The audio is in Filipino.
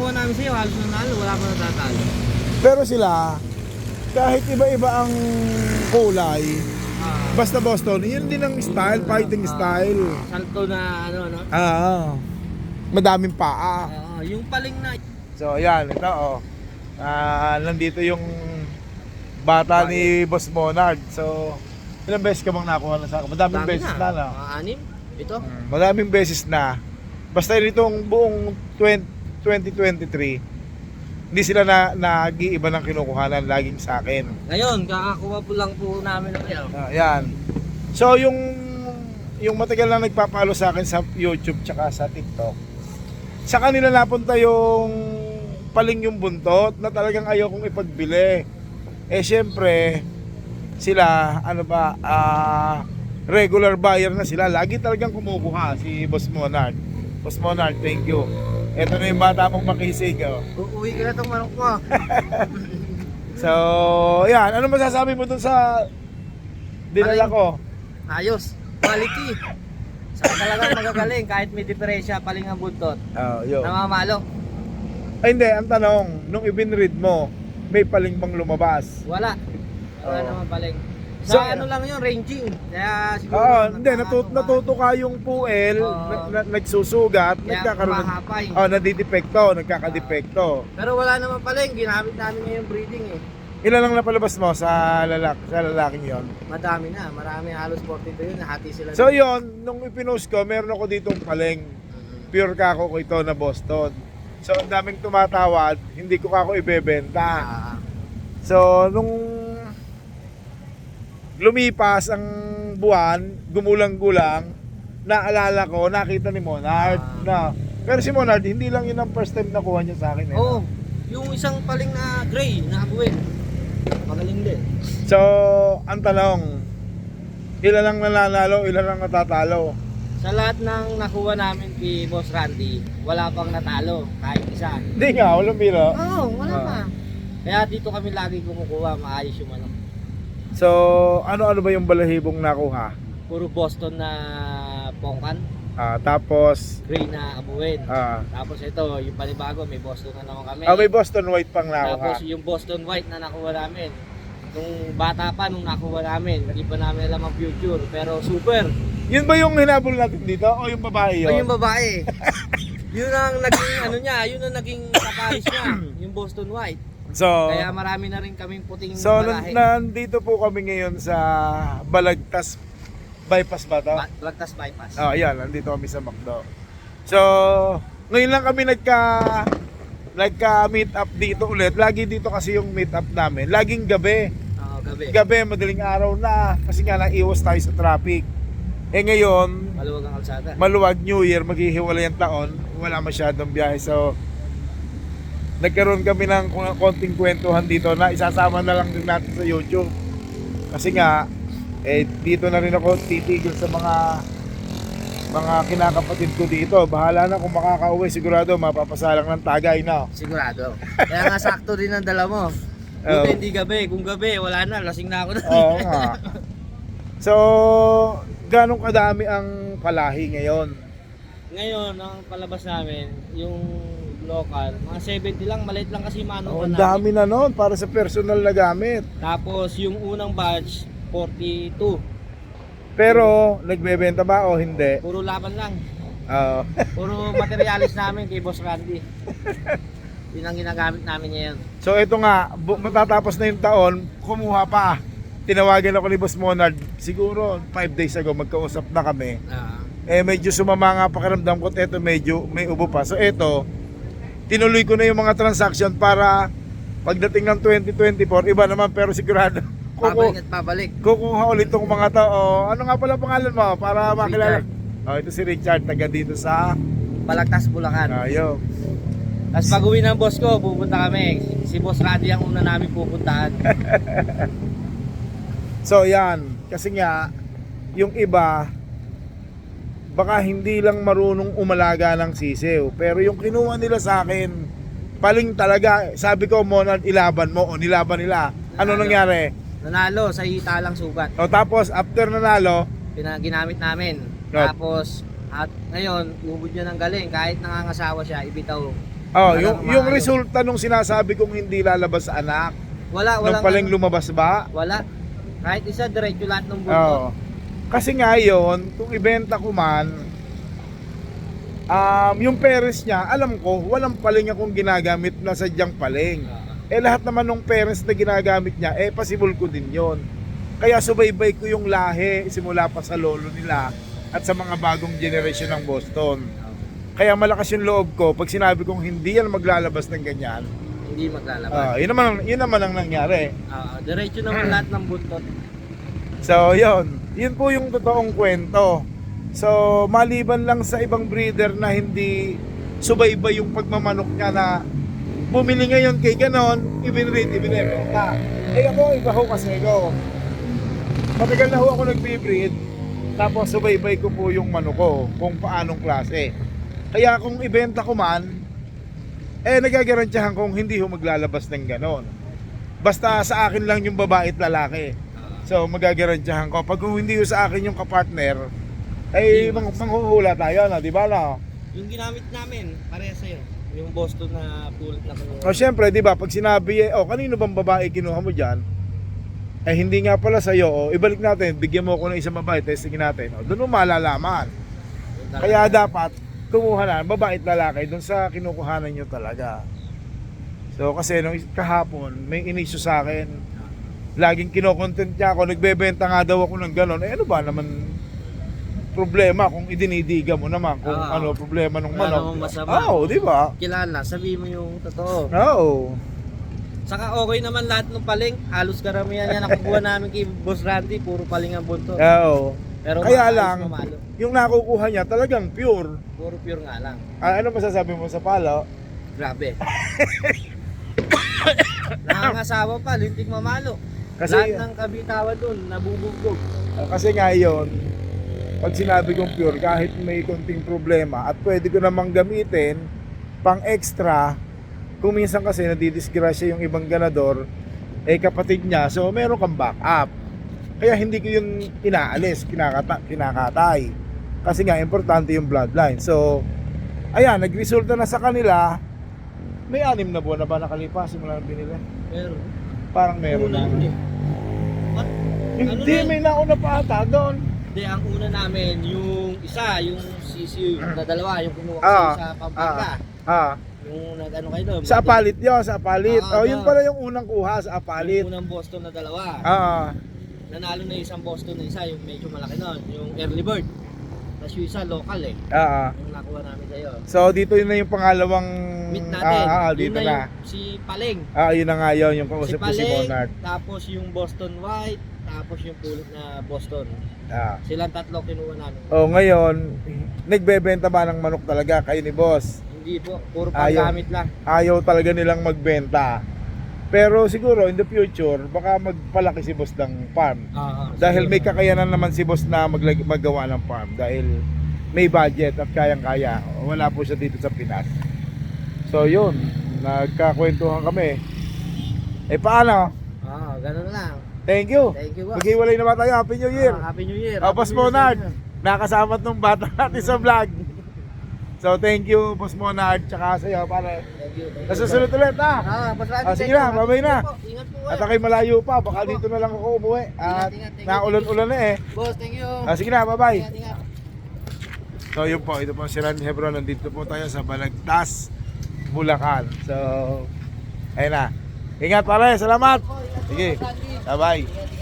nakuha namin sa'yo, halos nanalo, wala pa natatalo. Pero sila, kahit iba-iba ang kulay, Ah, basta Boston, yun din ang style, fighting ah, style. Salto na ano, no? Ah, madaming paa. Ah, yung paling na, So, ayan, ito oh. Ah, nandito yung bata ni Boss Monard. So, ilang beses ka bang nakuha na sa akin? Madaming dami beses na, no? Mga anim, ito. Mm, Madaming beses na. Basta nitong buong 20, 2023, hindi sila na nag-iiba ng kinukuhanan laging sa akin. Ngayon, kakakuha po lang po namin ng ano. Ah, yan. So yung yung matagal na nagpapalo sa akin sa YouTube tsaka sa TikTok. Sa kanila napunta yung paling yung buntot na talagang ayaw kong ipagbili. Eh syempre sila ano ba ah, regular buyer na sila. Lagi talagang kumukuha si Boss Monard. Boss Monard, thank you. Ito na yung bata mong makisig. Oh. Uuwi ka na itong manok ko. So, yan. Ano masasabi mo dun sa dinala Paling- ko? Ayos, quality. Saka talaga magagaling kahit may diferensya paling ang buntot. Oh, yun. Namamalo. Ay hindi, ang tanong, nung ibinread mo, may paling bang lumabas? Wala. Wala Oo. naman paling. So, Sa ano lang yun, ranging. Kaya siguro Oo, hindi, natut natutuka yung puel, Oo. na, na, nagsusugat, Kaya nagkakaroon ng... kumahapay. Oh, nadidepekto, nagkakadepekto. Pero wala naman paling, ginamit namin ngayon breeding eh. Ilan lang napalabas mo sa lalak sa lalaking yon? Madami na, marami halos 42 yun, nahati sila. So yon, nung ipinost ko, meron ako ditong paleng. Mhm. Pure kako ko ito na Boston. So, ang daming tumatawad, hindi ko kako ibebenta. Ah, So, nung lumipas ang buwan, gumulang-gulang, naalala ko, nakita ni Monard Ah. na pero si Monard, hindi lang yun ang first time nakuha niya sa akin. Eh. Oo, yung isang paling na gray, na abuin. Magaling din. So, ang tanong, ilan lang nananalo, ilan lang natatalo? Sa lahat ng nakuha namin kay Boss Randy, wala pang natalo, kahit isa. Hindi nga, walang biro. Oo, wala Ah. pa. Kaya dito kami lagi kumukuha, maayos yung ano. So, ano-ano ba yung balahibong nakuha? Puro Boston na pongkan, Ah, tapos, gray na abuin. ah, Tapos ito, yung panibago, may Boston na naman kami. ah, may Boston White pang nakuha. Tapos yung Boston White na nakuha namin. Nung bata pa, nung nakuha namin, hindi pa namin alam ang future. Pero super. Yun ba yung hinabol natin dito? O yung babae O yun? yung babae. yun ang naging ano niya, yun ang naging kaparis niya, yung Boston White. So, Kaya marami na rin kaming puting So, balahe. nandito po kami ngayon sa Balagtas Bypass ba to? Ba- Lagtas bypass. Oh, ayan, nandito kami sa McDo. So, ngayon lang kami nagka nagka meet up dito ulit. Lagi dito kasi yung meet up namin. Laging gabi. Oo, gabi. Gabi, madaling araw na kasi nga naiwas tayo sa traffic. Eh ngayon, Maluwag ang kalsada. maluwag New Year, maghihiwalay ang taon, wala masyadong biyahe. So, nagkaroon kami ng konting kwentuhan dito na isasama na lang din natin sa YouTube. Kasi nga, eh, dito na rin ako titigil sa mga mga kinakapatid ko dito. Bahala na kung makakauwi, sigurado mapapasalang ng tagay na. Sigurado. Kaya nga sakto din ang dala mo. Buti hindi gabi. Kung gabi, wala na. Lasing na ako na. Oo nga. So, ganong kadami ang palahi ngayon? Ngayon, ang palabas namin, yung local, mga 70 lang, maliit lang kasi mano Oh, ang dami na noon para sa personal na gamit. Tapos yung unang batch, 42. Pero, nagbebenta ba o hindi? Puro laban lang. Oo. Puro materialis namin kay Boss Randy. Yun ang ginagamit namin ngayon. so, ito nga, bu- matatapos na yung taon, kumuha pa. Tinawagan ako ni Boss Monard, siguro 5 days ago, magkausap na kami. Ah, Eh, medyo sumama nga pakiramdam ko, at eto medyo may ubo pa. So, eto, tinuloy ko na yung mga transaction para pagdating ng 2024, iba naman pero sigurado. Kuku, pabalik at pabalik. kukuha ulit tong mga to. Oh, ano nga pala pangalan mo para makilala? Oh, ito si Richard, taga dito sa Balagtas, Bulacan. Ayo. Tapos pag uwi ng boss ko, pupunta kami. Si Boss Randy ang una namin pupuntahan. So yan, kasi nga yung iba baka hindi lang marunong umalaga ng sisiw, pero yung kinuha nila sa akin, paling talaga, sabi ko Monad, ilaban mo o nilaban nila. Ano Nanalo. nangyari? Nanalo sa hita lang sugat. O tapos after nanalo, ginamit namin. Right. Tapos, at ngayon, ubod niya ng galing. Kahit nangangasawa siya, ibitaw. Oh, yung, namang yung ano. resulta nung sinasabi kong hindi lalabas sa anak, Wala, wala. nung paling lumabas ba? Wala. Kahit isa, diretso lahat ng buntot. Kasi nga yun, kung ibenta ko man, um, yung parents niya, alam ko, walang paling akong ginagamit na sadyang paling. Eh lahat naman ng parents na ginagamit niya, eh possible ko din yon. Kaya subaybay ko yung lahi simula pa sa lolo nila at sa mga bagong generation ng Boston. Kaya malakas yung loob ko pag sinabi kong hindi yan maglalabas ng ganyan. Hindi maglalabas. ah, yun, naman, yun naman ang nangyari. Ah, diretso naman lahat ng buntot. So, yun. Yun po yung totoong kwento. So, maliban lang sa ibang breeder na hindi subaybay yung pagmamanok niya na bumili ngayon kay ganon, ibinread, ibinebenta. Eh ako, iba ho kasi ko. Matagal na ho ako nagbe-breed, tapos subaybay ko po yung manok ko, kung paanong klase. Kaya kung ibenta ko man, eh nagagarantiyahan kong hindi ho maglalabas ng ganon. Basta sa akin lang yung babae at lalaki. So magagarantiyahan ko. Pag kung hindi sa akin yung kapartner, ay mang manghuhula tayo na, di ba na? yung ginamit namin, pareha sa'yo. Yung Boston na pulot na kinuha. O syempre, di ba, pag sinabi, eh, oh, kanino bang babae kinuha mo dyan? Eh, hindi nga pala sa'yo, oh, ibalik natin, bigyan mo ako ng isang babae, testingin natin. Oh, doon mo malalaman. Kaya dapat, kumuha na, babae at lalaki, doon sa kinukuhanan nyo talaga. So, kasi nung kahapon, may inisyo sa akin, laging kinokontent niya ako, nagbebenta nga daw ako ng ganon. Eh, ano ba naman problema kung idinidiga mo naman kung Oo. ano problema ng Wala manok. namang masama. Oo, di ba? Kilala, sabi mo yung totoo. Oo. Saka okay naman lahat ng paling. Halos karamihan yan nakukuha namin kay Boss Randy. Puro paling ang buntot. Oo. Pero Kaya maayos, lang, mamalo. yung nakukuha niya talagang pure. Puro pure nga lang. Ah, ano masasabi mo sa palo? Grabe. Nangangasawa pa, lintik mamalo. Kasi Lahat ng kabitawan doon, nabubugbog. ah, kasi nga yun, pag sinabi kong pure, kahit may konting problema at pwede ko namang gamitin pang extra, kung minsan kasi nadidisgrasya yung ibang ganador, eh kapatid niya, so meron kang backup. Kaya hindi ko yun inaalis, kinakata, kinakatay. Kasi nga, importante yung bloodline. So, ayan, nagresulta na sa kanila, may anim na buwan na ba nakalipas simula nang binili? Pero, Parang meron yun eh. Hindi, Ano may nauna pa ata doon. Hindi, ang una namin, yung isa, yung sisiyo, na dalawa, yung kinuha ko Ah, sa Pampanga. Ah, Yung nag-ano kayo doon. sa Apalit yun, sa Apalit. Ah, oh, yun ah. pala yung unang kuha sa Apalit. Yung unang Boston na dalawa. Ah, Nanalo na isang Boston na isa, yung medyo malaki nun, yung early bird. Tapos yung isa local eh, ah, ah. yung nakuha namin sa'yo. So, dito yun na yung pangalawang... Meet natin, Ah, ah, yun dito na, na. yung si Paleng. Ah, yun na nga yun, yung kausap ko si Monard. tapos yung Boston White, tapos yung pulot na Boston. Ah. Silang tatlo kinuha namin. Oh, ngayon, nagbebenta ba ng manok talaga kayo ni boss? Hindi po, puro Ayaw. panggamit lang. Ayaw talaga nilang magbenta. Pero siguro in the future, baka magpalaki si boss ng farm. Ah, ah, Dahil may siguro. kakayanan naman si boss na maglag- maggawa ng farm dahil may budget at kayang-kaya. Wala po siya dito sa Pinas. So yun, nagkakwentuhan kami. Eh paano? Ah, ganun lang. Thank you. Thank you, boss. Maghiwalay na ba tayo? Happy New Year. Ah, Happy New Year. Happy Boss Monard. Nakasama tong bata natin sa vlog. So thank you, Boss Monard, tsaka sa iyo para Thank you. thank you. nasusunod ulit ha. Ah, Randy, Ah, sige thank na, you. babay na. Po, Ingat po. At eh. ako'y malayo pa, baka dito na lang ako umuwi. At Ingat, ingat, naulan-ulan na eh. Boss, thank you. Ah, sige na, bye-bye. Ingat, ingat. So yun po, ito po si Randy Hebron. Nandito po tayo sa Balagtas, Bulacan. So, ayun na. Ingat pare, salamat. Sige. Boss Randy. Bye-bye.